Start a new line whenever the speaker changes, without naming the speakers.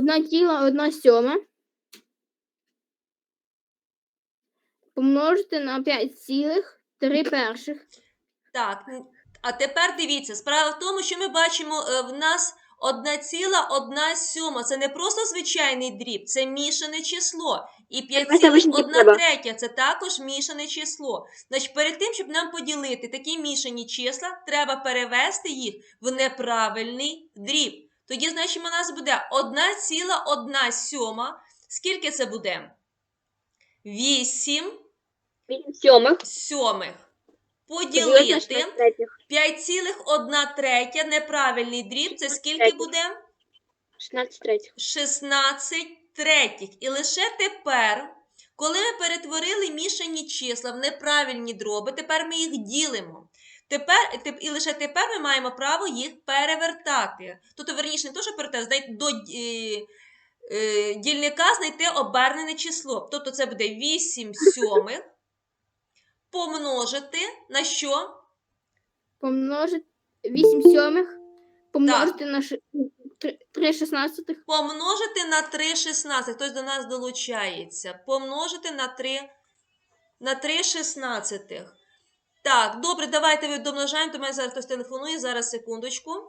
Одна ціла, одна сьома. Помножити на 5 цілих 3 перших.
Так, а тепер дивіться, справа в тому, що ми бачимо, е, в нас одна ціла, одна сьома. Це не просто звичайний дріб, це мішане число. І 5 цілих одна третя це також мішане число. Значить, перед тим, щоб нам поділити такі мішані числа, треба перевести їх в неправильний дріб. Тоді, значить, у нас буде 1 ціла, 1 сьома. Скільки це буде? 8
8 сьомих.
сьомих.
Поділити на
Поділити
16 третіх.
5,1 третя неправильний дріб. Це скільки буде?
16 третіх.
16 третіх. І лише тепер, коли ми перетворили мішані числа в неправильні дроби, тепер ми їх ділимо. Тепер, теп- і лише тепер ми маємо право їх перевертати. Тобто, верніше, не то, що перевертати, знайти до е, е, дільника знайти обернене число. Тобто це буде 8 сьомих помножити на що?
Помножити 8 сьомих. Помножити на 3 шістнадцятих.
Помножити на 3 16. Хтось до нас долучається. Помножити на 3, на 3 16. Так, добре, давайте ви домножаємо. До мене зараз хтось телефонує. Зараз секундочку.